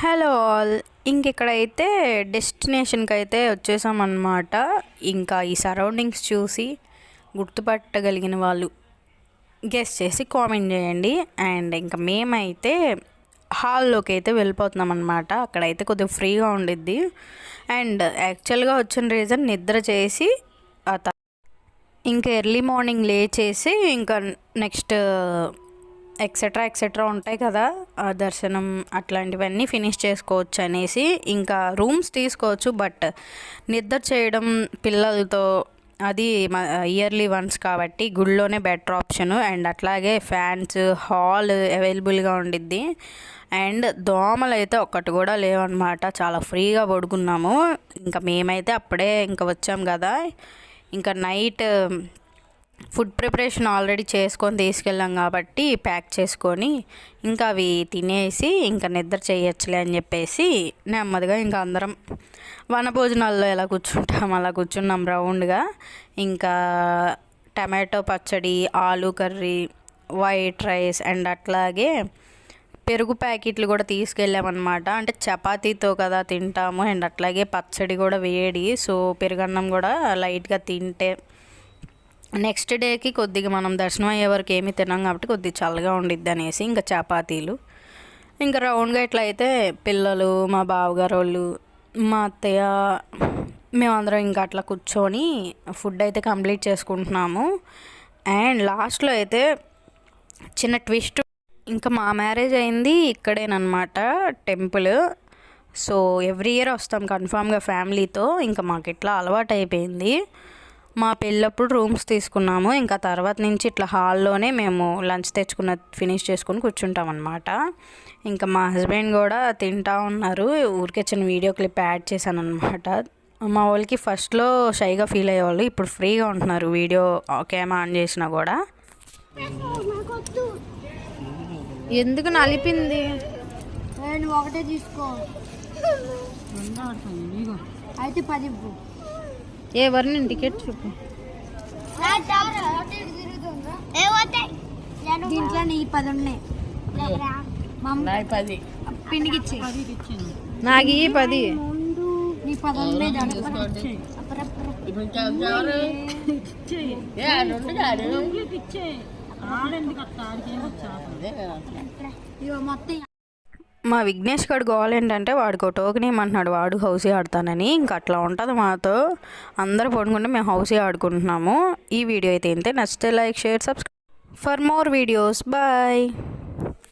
Hello all. ఇంకెక్కడైతే డెస్టినేషన్కి అయితే వచ్చేసామన్నమాట ఇంకా ఈ సరౌండింగ్స్ చూసి గుర్తుపట్టగలిగిన వాళ్ళు గెస్ట్ చేసి కామెంట్ చేయండి. అండ్ ఇంకా మేమైతే హాల్లోకి అయితే వెళ్ళిపోతున్నాం అనమాట అక్కడైతే కొద్దిగా ఫ్రీగా ఉండిద్ది. అండ్ యాక్చువల్గా వచ్చిన రీజన్ నిద్ర చేసి ఇంకా ఎర్లీ మార్నింగ్ లేచేసి ఇంకా నెక్స్ట్ ఎక్సెట్రా ఎక్సెట్రా ఉంటాయి కదా. ఆ దర్శనం అట్లాంటివన్నీ ఫినిష్ చేసుకోవచ్చు అనేసి. ఇంకా రూమ్స్ తీసుకోవచ్చు బట్ నిద్ర చేయడం పిల్లలతో అది ఇయర్లీ వన్స్ కాబట్టి గుడిలోనే బెటర్ ఆప్షన్ అండ్ అట్లాగే ఫ్యాన్స్ హాల్ అవైలబుల్గా ఉండిద్ది. అండ్ దోమలు అయితే ఒక్కటి కూడా లేవన్నమాట. చాలా ఫ్రీగా పడుకున్నాము. ఇంకా మేమైతే అప్పుడే ఇంకా వచ్చాం కదా. ఇంకా నైట్ ఫుడ్ ప్రిపరేషన్ ఆల్రెడీ చేసుకొని తీసుకెళ్ళాం కాబట్టి ప్యాక్ చేసుకొని ఇంకా అవి తినేసి ఇంకా నిద్ర చేయొచ్చులే అని చెప్పేసి నెమ్మదిగా ఇంకా అందరం వనభోజనాల్లో ఎలా కూర్చుంటాం అలా కూర్చున్నాం రౌండ్గా. ఇంకా టమాటో పచ్చడి ఆలు కర్రీ వైట్ రైస్ అండ్ అట్లాగే పెరుగు ప్యాకెట్లు కూడా తీసుకెళ్ళామన్నమాట. అంటే చపాతీతో కదా తింటాము అండ్ అట్లాగే పచ్చడి కూడా వేడి. సో పెరుగన్నం కూడా లైట్గా తింటే నెక్స్ట్ డేకి కొద్దిగా మనం దర్శనం అయ్యే వరకు ఏమీ తినాం కాబట్టి కొద్దిగా చల్లగా ఉండిద్ది అనేసి ఇంకా చపాతీలు. ఇంకా రౌండ్గా ఇట్లా అయితే పిల్లలు మా బావగారు వాళ్ళు మా అత్తయ్య మేమందరం ఇంకా అట్లా కూర్చొని ఫుడ్ అయితే కంప్లీట్ చేసుకుంటున్నాము. అండ్ లాస్ట్లో అయితే చిన్న ట్విస్ట్ ఇంకా మా మ్యారేజ్ అయింది ఇక్కడేనమాట టెంపుల్. సో ఎవ్రీ ఇయర్ వస్తాం కన్ఫామ్గా ఫ్యామిలీతో ఇంకా మాకు ఇట్లా అలవాటు అయిపోయింది మా పెళ్ళప్పుడు రూమ్స్ తీసుకున్నాము. ఇంకా తర్వాత నుంచి ఇట్లా హాల్లోనే మేము లంచ్ తెచ్చుకున్న ఫినిష్ చేసుకుని కూర్చుంటాం అనమాట ఇంకా మా హస్బెండ్ కూడా తింటా ఉన్నారు. ఊరికే చిన్న వీడియో క్లిప్ యాడ్ చేశాను అనమాట మా వాళ్ళకి ఫస్ట్లో షైగా ఫీల్ అయ్యేవాళ్ళు ఇప్పుడు ఫ్రీగా ఉంటున్నారు వీడియో కెమెరా ఆన్ చేసినా కూడా. ఎందుకు నలిపింది? నువ్వు ఒకటే తీసుకో. అయితే పది ఇవ్వు. ఎవరిని టికెట్ చూపు. దీంట్లో నీ పది ఉన్నాయి. మమ్మీ పది. పిండికిచ్చి నాకు ఈ పది. నీ ఉన్నాయి ఏ మొత్తం మా విఘ్నేష్ గడు గోల్ ఏంటంటే వాడికి ఒక టోకెన్ ఇవ్వమంటున్నాడు. వాడు హౌసీ ఆడతానని. ఇంకా అట్లా ఉంటుంది మాతో. అందరూ పడుకుంటే మేము హౌసీ ఆడుకుంటున్నాము. ఈ వీడియో అయితే ఇంతే. నచ్చితే like share subscribe. For more videos. Bye.